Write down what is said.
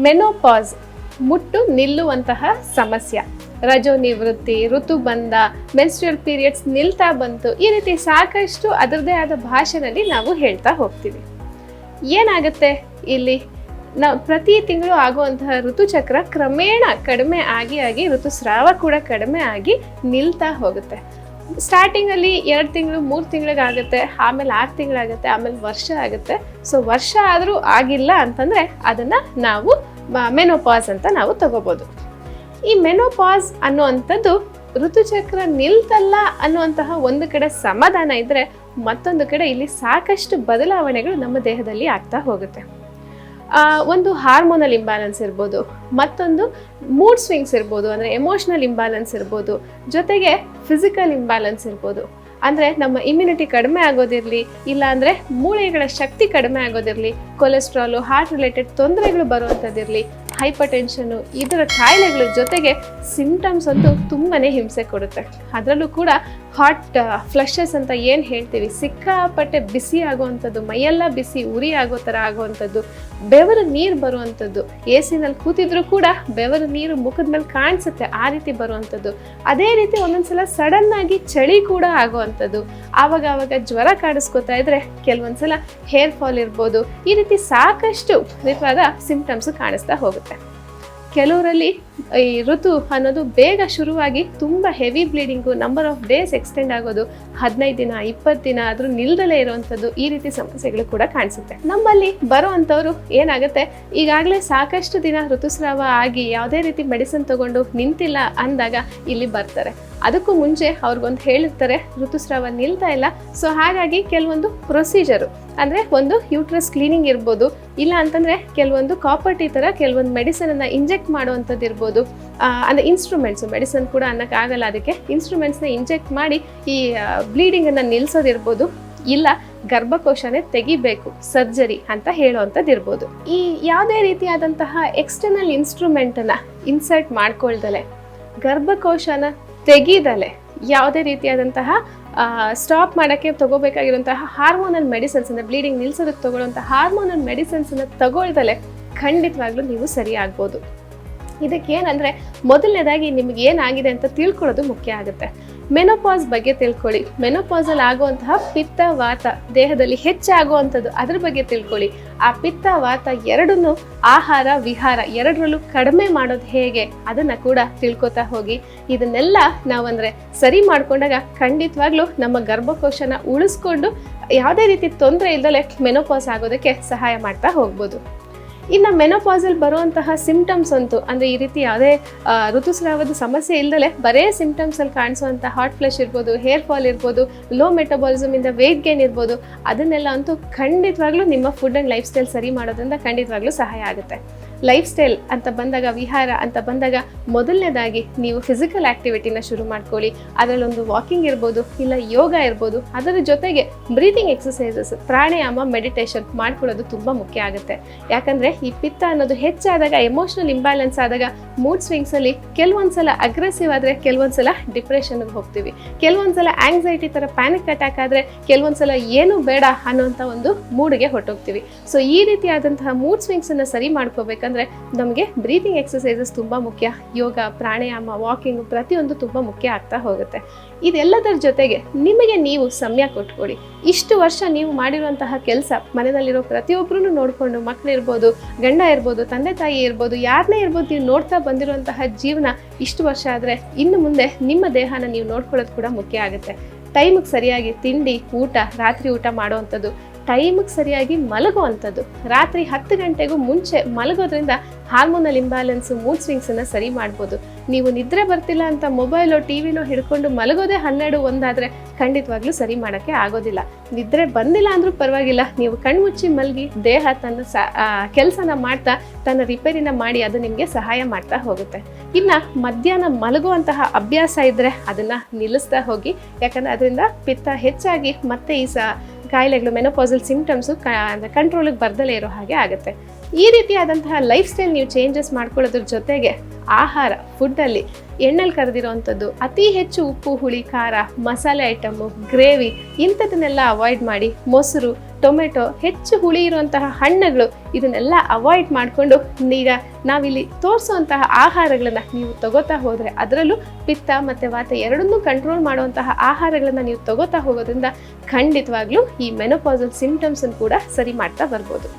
Menopause, ಮುಟ್ಟು ನಿಲ್ಲುವಂತಹ ಸಮಸ್ಯೆ. ರಜೋ ನಿವೃತ್ತಿ ಋತುಬಂಧ ಮೆನ್ಸ್ಟ್ರಲ್ ಪೀರಿಯಡ್ಸ್ ನಿಲ್ತಾ ಬಂತು, ಈ ರೀತಿ ಸಾಕಷ್ಟು ಅದರದೇ ಆದ ಭಾಷೆನಲ್ಲಿ ನಾವು ಹೇಳ್ತಾ ಹೋಗ್ತೀವಿ. ಏನಾಗುತ್ತೆ? ಇಲ್ಲಿ ನಾವು ಪ್ರತಿ ತಿಂಗಳು ಆಗುವಂತಹ ಋತುಚಕ್ರ ಕ್ರಮೇಣ ಕಡಿಮೆ ಆಗಿ ಆಗಿ, ಋತುಸ್ರಾವ ಕೂಡ ಕಡಿಮೆ ಆಗಿ ನಿಲ್ತಾ ಹೋಗುತ್ತೆ. ಸ್ಟಾರ್ಟಿಂಗಲ್ಲಿ ಎರಡು ತಿಂಗಳು, ಮೂರು ತಿಂಗಳಿಗಾಗುತ್ತೆ ಆಮೇಲೆ ಆರು ತಿಂಗಳಾಗುತ್ತೆ, ಆಮೇಲೆ ವರ್ಷ ಆಗುತ್ತೆ. ಸೊ, ವರ್ಷ ಆದರೂ ಆಗಿಲ್ಲ ಅಂತಂದರೆ ಅದನ್ನು ನಾವು ಮೆನೋಪಾಸ್ ಅಂತ ನಾವು ತಗೋಬೋದು. ಈ ಮೆನೋಪಾಸ್ ಅನ್ನುವಂಥದ್ದು ಋತುಚಕ್ರ ನಿಲ್ತಲ್ಲ ಅನ್ನುವಂತಹ ಒಂದು ಕಡೆ ಸಮಾಧಾನ ಇದ್ದರೆ ಮತ್ತೊಂದು ಕಡೆ ಇಲ್ಲಿ ಸಾಕಷ್ಟು ಬದಲಾವಣೆಗಳು ನಮ್ಮ ದೇಹದಲ್ಲಿ ಆಗ್ತಾ ಹೋಗುತ್ತೆ. ಒಂದು ಹಾರ್ಮೋನಲ್ ಇಂಬ್ಯಾಲೆನ್ಸ್ ಇರ್ಬೋದು, ಮತ್ತೊಂದು ಮೂಡ್ ಸ್ವಿಂಗ್ಸ್ ಇರ್ಬೋದು, ಅಂದರೆ ಎಮೋಷ್ನಲ್ ಇಂಬ್ಯಾಲೆನ್ಸ್ ಇರ್ಬೋದು, ಜೊತೆಗೆ ಫಿಸಿಕಲ್ ಇಂಬ್ಯಾಲೆನ್ಸ್ ಇರ್ಬೋದು. ಅಂದರೆ ನಮ್ಮ ಇಮ್ಯುನಿಟಿ ಕಡಿಮೆ ಆಗೋದಿರಲಿ, ಇಲ್ಲ ಅಂದ್ರೆ ಮೂಳೆಗಳ ಶಕ್ತಿ ಕಡಿಮೆ ಆಗೋದಿರಲಿ ಕೊಲೆಸ್ಟ್ರಾಲು ಹಾರ್ಟ್ ರಿಲೇಟೆಡ್ ತೊಂದರೆಗಳು ಬರುವಂಥದ್ದಿರಲಿ ಹೈಪರ್ ಟೆನ್ಷನು ಇದರ ಕಾಯಿಲೆಗಳ ಜೊತೆಗೆ ಸಿಂಟಮ್ಸ್ ಅಂತೂ ತುಂಬಾನೇ ಹಿಂಸೆ ಕೊಡುತ್ತೆ. ಅದರಲ್ಲೂ ಕೂಡ ಹಾಟ್ ಫ್ಲಶಸ್ ಅಂತ ಏನು ಹೇಳ್ತೀವಿ, ಸಿಕ್ಕಾಪಟ್ಟೆ ಬಿಸಿ ಆಗುವಂಥದ್ದು ಮೈಯೆಲ್ಲ ಬಿಸಿ ಉರಿ ಆಗೋ ಥರ ಆಗುವಂಥದ್ದು ಬೆವರು ನೀರು ಬರುವಂಥದ್ದು. ಎ ಸಿನಲ್ಲಿ ಕೂತಿದ್ರು ಕೂಡ ಬೆವರು ನೀರು ಮುಖದ ಮೇಲೆ ಕಾಣಿಸುತ್ತೆ ಆ ರೀತಿ ಬರುವಂಥದ್ದು. ಅದೇ ರೀತಿ ಒಂದೊಂದ್ಸಲ ಸಡನ್ ಆಗಿ ಚಳಿ ಕೂಡ ಆಗುವಂಥದ್ದು. ಆವಾಗ ಆವಾಗ ಜ್ವರ ಕಾಡಿಸ್ಕೊತಾ ಇದ್ರೆ ಕೆಲವೊಂದ್ಸಲ ಹೇರ್ ಫಾಲ್ ಇರ್ಬೋದು. ಈ ರೀತಿ ಸಾಕಷ್ಟು ರೀತಿಯಾದ ಸಿಂಪ್ಟಮ್ಸ್ ಕಾಣಿಸ್ತಾ ಹೋಗುತ್ತೆ. ಕೆಲವರಲ್ಲಿ ಈ ಋತು ಅನ್ನೋದು ಬೇಗ ಶುರುವಾಗಿ ತುಂಬ heavy bleeding number of days extend ಆಗೋದು, ಹದಿನೈದು ದಿನ, ಇಪ್ಪತ್ತು ದಿನ ಆದರೂ ನಿಲ್ದಲೇ ಇರುವಂಥದ್ದು ಈ ರೀತಿ ಸಮಸ್ಯೆಗಳು ಕೂಡ ಕಾಣಿಸುತ್ತೆ. ನಮ್ಮಲ್ಲಿ ಬರೋ ಅಂಥವ್ರು ಏನಾಗುತ್ತೆ, ಈಗಾಗಲೇ ಸಾಕಷ್ಟು ದಿನ ಋತುಸ್ರಾವ ಆಗಿ ಯಾವುದೇ ರೀತಿ ಮೆಡಿಸಿನ್ ತಗೊಂಡು ನಿಂತಿಲ್ಲ ಅಂದಾಗ ಇಲ್ಲಿ ಬರ್ತಾರೆ. ಅದಕ್ಕೂ ಮುಂಚೆ ಅವ್ರಿಗೊಂದು ಹೇಳಿರ್ತಾರೆ ಋತುಸ್ರಾವ ನಿಲ್ತಾ ಇಲ್ಲ. ಸೊ ಹಾಗಾಗಿ ಕೆಲವೊಂದು ಪ್ರೊಸೀಜರು ಅಂದರೆ ಒಂದು ಯೂಟ್ರಸ್ ಕ್ಲೀನಿಂಗ್ ಇರ್ಬೋದು, ಇಲ್ಲ ಅಂತಂದರೆ ಕೆಲವೊಂದು ಕಾಪರ್ಟಿ ಥರ ಕೆಲವೊಂದು ಮೆಡಿಸನನ್ನು ಇಂಜೆಕ್ಟ್ ಮಾಡುವಂಥದ್ದು ಇರ್ಬೋದು ಆ, ಅಂದರೆ ಇನ್ಸ್ಟ್ರೂಮೆಂಟ್ಸು ಮೆಡಿಸನ್ ಕೂಡ ಅನ್ನೋಕ್ಕಾಗಲ್ಲ ಅದಕ್ಕೆ. ಇನ್ಸ್ಟ್ರೂಮೆಂಟ್ಸ್ನ ಇಂಜೆಕ್ಟ್ ಮಾಡಿ ಈ ಬ್ಲೀಡಿಂಗನ್ನು ನಿಲ್ಲಿಸೋದಿರ್ಬೋದು ಇಲ್ಲ ಗರ್ಭಕೋಶನೇ ತೆಗಿಬೇಕು ಸರ್ಜರಿ ಅಂತ ಹೇಳುವಂಥದ್ದು ಇರ್ಬೋದು ಈ ಯಾವುದೇ ರೀತಿಯಾದಂತಹ ಎಕ್ಸ್ಟರ್ನಲ್ ಇನ್ಸ್ಟ್ರೂಮೆಂಟನ್ನು ಇನ್ಸರ್ಟ್ ಮಾಡ್ಕೊಳ್ದಲೆ ಗರ್ಭಕೋಶನ ತೆಗೀದಲೆ ಯಾವುದೇ ರೀತಿಯಾದಂತಹ ಸ್ಟಾಪ್ ಮಾಡೋಕ್ಕೆ ತಗೋಬೇಕಾಗಿರುವಂತಹ ಹಾರ್ಮೋನಲ್ ಮೆಡಿಸನ್ಸ್ ಅಂದರೆ ಬ್ಲೀಡಿಂಗ್ ನಿಲ್ಸೋದಕ್ಕೆ ತಗೊಳ್ಳುವಂಥ ಹಾರ್ಮೋನಲ್ ಮೆಡಿಸನ್ಸನ್ನು ತಗೊಳ್ದಲೆ ಖಂಡಿತವಾಗ್ಲೂ ನೀವು ಸರಿ ಆಗ್ಬೋದು ಇದಕ್ಕೇನಂದರೆ ಮೊದಲನೇದಾಗಿ ನಿಮಗೆ ಏನಾಗಿದೆ ಅಂತ ತಿಳ್ಕೊಳ್ಳೋದು ಮುಖ್ಯ ಆಗುತ್ತೆ. ಮೆನೋಪಾಸ್ ಬಗ್ಗೆ ತಿಳ್ಕೊಳ್ಳಿ. ಮೆನೋಪಾಸಲ್ಲಿ ಆಗುವಂತಹ ಪಿತ್ತ, ವಾತ ದೇಹದಲ್ಲಿ ಹೆಚ್ಚಾಗುವಂಥದ್ದು ಅದ್ರ ಬಗ್ಗೆ ತಿಳ್ಕೊಳ್ಳಿ. ಆ ಪಿತ್ತ, ವಾತ ಎರಡನ್ನು ಆಹಾರ, ವಿಹಾರ ಎರಡರಲ್ಲೂ ಕಡಿಮೆ ಮಾಡೋದು ಹೇಗೆ ಅದನ್ನು ಕೂಡ ತಿಳ್ಕೊತಾ ಹೋಗಿ. ಇದನ್ನೆಲ್ಲ ನಾವಂದರೆ ಸರಿ ಮಾಡ್ಕೊಂಡಾಗ ಖಂಡಿತವಾಗ್ಲೂ ನಮ್ಮ ಗರ್ಭಕೋಶನ ಉಳಿಸ್ಕೊಂಡು ಯಾವುದೇ ರೀತಿ ತೊಂದರೆ ಇಲ್ಲದಲೇ ಮೆನೋಪಾಸ್ ಆಗೋದಕ್ಕೆ ಸಹಾಯ ಮಾಡ್ತಾ ಹೋಗ್ಬೋದು. ಇನ್ನು ಮೆನೋಪಾಸಲ್ ಬರುವಂತಹ ಸಿಂಪ್ಟಮ್ಸ್ ಅಂತೂ, ಅಂದರೆ ಈ ರೀತಿ ಯಾವುದೇ ಋತುಸ್ರಾವದ ಸಮಸ್ಯೆ ಇಲ್ಲದಲೆ ಬರೇ ಸಿಂಪ್ಟಮ್ಸಲ್ಲಿ ಕಾಣಿಸುವಂಥ ಹಾರ್ಟ್ ಫ್ಲಶ್ ಇರ್ಬೋದು ಹೇರ್ ಫಾಲ್ ಇರ್ಬೋದು ಲೋ ಮೆಟಬಾಲಿಸಮ್ ಇಂದ ವೇಟ್ ಗೇನ್ ಇರ್ಬೋದು, ಅದನ್ನೆಲ್ಲ ಅಂತೂ ಖಂಡಿತವಾಗ್ಲೂ ನಿಮ್ಮ ಫುಡ್ ಆ್ಯಂಡ್ ಲೈಫ್ ಸ್ಟೈಲ್ ಸರಿ ಮಾಡೋದ್ರಿಂದ ಖಂಡಿತವಾಗ್ಲೂ ಸಹಾಯ ಆಗುತ್ತೆ. ಲೈಫ್ ಸ್ಟೈಲ್ ಅಂತ ಬಂದಾಗ, ವಿಹಾರ ಅಂತ ಬಂದಾಗ ಮೊದಲನೇದಾಗಿ ನೀವು ಫಿಸಿಕಲ್ ಆಕ್ಟಿವಿಟಿನ ಶುರು ಮಾಡ್ಕೊಳ್ಳಿ. ಅದರಲ್ಲೊಂದು ವಾಕಿಂಗ್ ಇರ್ಬೋದು, ಇಲ್ಲ ಯೋಗ ಇರ್ಬೋದು, ಅದರ ಜೊತೆಗೆ ಬ್ರೀತಿಂಗ್ ಎಕ್ಸಸೈಸಸ್ ಪ್ರಾಣಾಯಾಮ ಮೆಡಿಟೇಷನ್ ಮಾಡ್ಕೊಳ್ಳೋದು ತುಂಬ ಮುಖ್ಯ ಆಗುತ್ತೆ. ಯಾಕಂದರೆ ಈ ಪಿತ್ತ ಅನ್ನೋದು ಹೆಚ್ಚಾದಾಗ ಎಮೋಷನಲ್ ಇಂಬ್ಯಾಲೆನ್ಸ್ ಆದಾಗ ಮೂಡ್ ಸ್ವಿಂಗ್ಸಲ್ಲಿ ಕೆಲವೊಂದ್ಸಲ ಅಗ್ರೆಸಿವ್ ಆದರೆ ಕೆಲವೊಂದ್ಸಲ ಡಿಪ್ರೆಷನ್ಗೆ ಹೋಗ್ತೀವಿ. ಕೆಲವೊಂದ್ಸಲ ಆಂಗ್ಸೈಟಿ ಥರ ಪ್ಯಾನಿಕ್ ಅಟ್ಯಾಕ್ ಆದರೆ ಕೆಲವೊಂದ್ಸಲ ಏನು ಬೇಡ ಅನ್ನೋಂಥ ಒಂದು ಮೂಡ್ಗೆ ಹೊಟ್ಟೋಗ್ತೀವಿ ಸೊ ಈ ರೀತಿಯಾದಂತಹ ಮೂಡ್ ಸ್ವಿಂಗ್ಸನ್ನು ಸರಿ ಮಾಡ್ಕೋಬೇಕಂದ್ರೆ ನಮಗೆ ಬ್ರೀತಿಂಗ್ ಎಕ್ಸಸೈಸಸ್ ತುಂಬಾ ಮುಖ್ಯ. ಯೋಗ, ಪ್ರಾಣಾಯಾಮ ವಾಕಿಂಗ್ ಪ್ರತಿಯೊಂದು ತುಂಬಾ ಮುಖ್ಯ ಆಗ್ತಾ ಹೋಗುತ್ತೆ. ಇದೆಲ್ಲದರ ಜೊತೆಗೆ ನಿಮಗೆ ನೀವು ಸಮಯ ಕೊಟ್ಕೊಳ್ಳಿ ಇಷ್ಟು ವರ್ಷ ನೀವು ಮಾಡಿರುವಂತಹ ಕೆಲಸ, ಮನೆಯಲ್ಲಿರೋ ಪ್ರತಿಯೊಬ್ಬರೂ ನೋಡಿಕೊಂಡು ಮಕ್ಕಳಿರ್ಬೋದು ಗಂಡ ಇರ್ಬೋದು, ತಂದೆ ತಾಯಿ ಇರ್ಬೋದು ಯಾರನ್ನೇ ಇರ್ಬೋದು ನೀವು ನೋಡ್ತಾ ಬಂದಿರುವಂತಹ ಜೀವನ ಇಷ್ಟು ವರ್ಷ ಆದರೆ ಇನ್ನು ಮುಂದೆ ನಿಮ್ಮ ದೇಹನ ನೀವು ನೋಡ್ಕೊಳ್ಳೋದು ಕೂಡ ಮುಖ್ಯ ಆಗುತ್ತೆ. ಟೈಮಿಗೆ ಸರಿಯಾಗಿ ತಿಂಡಿ, ಊಟ, ರಾತ್ರಿ ಊಟ ಮಾಡುವಂಥದ್ದು ಟೈಮಿಗೆ ಸರಿಯಾಗಿ ಮಲಗುವಂಥದ್ದು. ರಾತ್ರಿ ಹತ್ತು ಗಂಟೆಗೂ ಮುಂಚೆ ಮಲಗೋದ್ರಿಂದ ಹಾರ್ಮೋನಲ್ ಇಂಬ್ಯಾಲೆನ್ಸ್ ಮೂಡ್ ಸ್ವಿಂಗ್ಸನ್ನು ಸರಿ ಮಾಡ್ಬೋದು. ನೀವು ನಿದ್ರೆ ಬರ್ತಿಲ್ಲ ಅಂತ ಮೊಬೈಲೋ ಟಿವಿನೋ ಹಿಡ್ಕೊಂಡು ಮಲಗೋದೇ ಹನ್ನೆರಡು ಒಂದಾದರೆ ಖಂಡಿತವಾಗ್ಲೂ ಸರಿ ಮಾಡೋಕ್ಕೆ ಆಗೋದಿಲ್ಲ. ನಿದ್ರೆ ಬಂದಿಲ್ಲ ಅಂದರೂ ಪರವಾಗಿಲ್ಲ. ನೀವು ಕಣ್ಮುಚ್ಚಿ ಮಲಗಿ ದೇಹ ತನ್ನ ಸ ಕೆಲಸನ ಮಾಡ್ತಾ ತನ್ನ ರಿಪೇರಿನ ಮಾಡಿ ಅದು ನಿಮಗೆ ಸಹಾಯ ಮಾಡ್ತಾ ಹೋಗುತ್ತೆ. ಇನ್ನು ಮಧ್ಯಾಹ್ನ ಮಲಗುವಂತಹ ಅಭ್ಯಾಸ ಇದ್ದರೆ ಅದನ್ನು ನಿಲ್ಲಿಸ್ತಾ ಹೋಗಿ. ಯಾಕಂದರೆ ಅದರಿಂದ ಪಿತ್ತ ಹೆಚ್ಚಾಗಿ ಮತ್ತೆ ಈ ಸ ಕಾಯಿಲೆಗಳು ಮೆನೋಪಾಸಲ್ ಸಿಂಪ್ಟಮ್ಸು ಕಂಟ್ರೋಲಿಗೆ ಬರ್ದಲೇ ಇರೋ ಹಾಗೆ ಆಗುತ್ತೆ. ಈ ರೀತಿಯಾದಂತಹ ಲೈಫ್ ಸ್ಟೈಲ್ ನೀವು ಚೇಂಜಸ್ ಮಾಡ್ಕೊಳ್ಳೋದ್ರ ಜೊತೆಗೆ ಆಹಾರ ಫುಡ್ಡಲ್ಲಿ ಎಣ್ಣೆಲಿ ಕರೆದಿರೋವಂಥದ್ದು ಅತಿ ಹೆಚ್ಚು ಉಪ್ಪು, ಹುಳಿ, ಖಾರ, ಮಸಾಲೆ ಐಟಮು ಗ್ರೇವಿ ಇಂಥದನ್ನೆಲ್ಲ ಅವಾಯ್ಡ್ ಮಾಡಿ ಮೊಸರು, ಟೊಮೆಟೊ, ಹೆಚ್ಚು ಹುಳಿ ಇರುವಂತಹ ಹಣ್ಣುಗಳು ಇದನ್ನೆಲ್ಲ ಅವಾಯ್ಡ್ ಮಾಡಿಕೊಂಡು ಈಗ ನಾವಿಲ್ಲಿ ತೋರಿಸುವಂತಹ ಆಹಾರಗಳನ್ನು ನೀವು ತಗೋತಾ ಹೋದರೆ ಅದರಲ್ಲೂ ಪಿತ್ತ ಮತ್ತು ವಾತ ಎರಡನ್ನೂ ಕಂಟ್ರೋಲ್ ಮಾಡುವಂತಹ ಆಹಾರಗಳನ್ನು ನೀವು ತಗೋತಾ ಹೋಗೋದ್ರಿಂದ ಖಂಡಿತವಾಗ್ಲೂ ಈ ಮೆನೋಪಾಸಲ್ ಸಿಂಪ್ಟಮ್ಸನ್ನು ಕೂಡ ಸರಿ ಮಾಡ್ತಾ ಬರ್ಬೋದು.